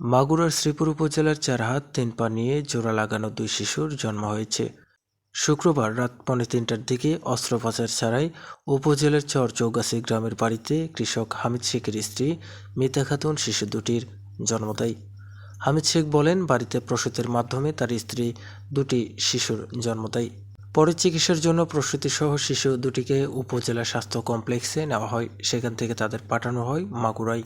মাগুরার শ্রীপুর উপজেলার চারহাত তিন পা নিয়ে জোড়া লাগানো দুই শিশুর জন্ম হয়েছে। শুক্রবার রাত পৌনে তিনটার দিকে অস্ত্রোপচার ছাড়াই উপজেলার চর চৌগাছি গ্রামের বাড়িতে কৃষক হামিদ শেখের স্ত্রী মিতা খাতুন শিশু দুটির জন্ম দেয়। হামিদ শেখ বলেন, বাড়িতে প্রসূতির মাধ্যমে তার স্ত্রী দুটি শিশুর জন্ম দেয়। পরে চিকিৎসার জন্য প্রসূতিসহ শিশু দুটিকে উপজেলা স্বাস্থ্য কমপ্লেক্সে নেওয়া হয়। সেখান থেকে তাদের পাঠানো হয় মাগুরায়।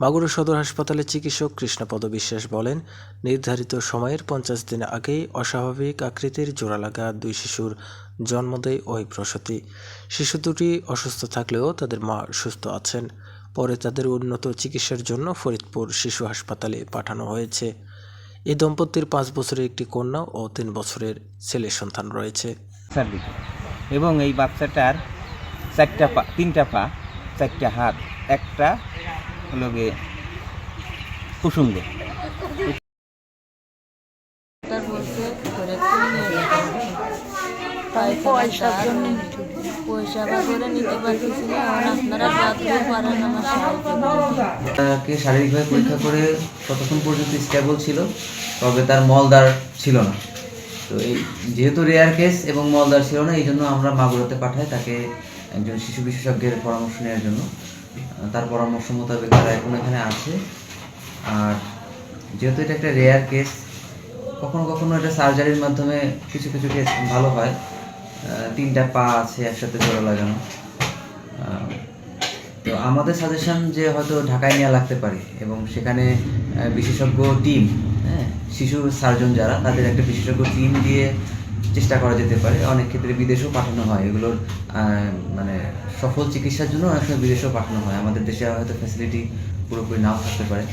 মাগুরা সদর হাসপাতালে চিকিৎসক কৃষ্ণপদ বিশ্বাস বলেন, নির্ধারিত সময়ের পঞ্চাশ দিন আগেই অস্বাভাবিক আকৃতির জোড়া লাগা দুই শিশুর জন্ম দেয় ওই প্রসূতি। শিশু দুটি অসুস্থ থাকলেও তাদের মা সুস্থ আছেন। পরে তাদের উন্নত চিকিৎসার জন্য ফরিদপুর শিশু হাসপাতালে পাঠানো হয়েছে। এই দম্পতির পাঁচ বছরের একটি কন্যা ও তিন বছরের ছেলে সন্তান রয়েছে। এবং এই বাচ্চাটার চারটা পা তিনটা পা চারটা হাত একটা হলো গিয়ে পয়সার জন্য পয়সা বা করে নিতে পারতেছি না। আপনারা যতদূর পারেন আমার তাকে শারীরিকভাবে পরীক্ষা করে ততক্ষণ পর্যন্ত স্টেবল ছিল, তবে তার মলদার ছিল না। তো এই যেহেতু রেয়ার কেস এবং মলদার ছিল না, এই জন্য আমরা মাগুরাতে পাঠাই তাকে একজন শিশু বিশেষজ্ঞের পরামর্শ নেওয়ার জন্য। তার পরামর্শ মোতাবেক তারা এখন এখানে আছে। আর যেহেতু এটা একটা রেয়ার কেস কখনো কখনো এটা সার্জারির মাধ্যমে কিছু কিছু কেস ভালো হয়। তিনটা পা আছে একসাথে জোড়া লাগানো। তো আমাদের সাজেশন যে হয়তো ঢাকায় নেওয়া লাগতে পারে এবং সেখানে বিশেষজ্ঞ টিম হ্যাঁ শিশু সার্জন যারা, তাদের একটা বিশেষজ্ঞ টিম দিয়ে চেষ্টা করা যেতে পারে। অনেক ক্ষেত্রে বিদেশেও পাঠানো হয়। এগুলোর মানে সফল চিকিৎসার জন্য অনেক সময় বিদেশেও পাঠানো হয়। আমাদের দেশে হয়তো ফ্যাসিলিটি পুরোপুরি নাও থাকতে পারে।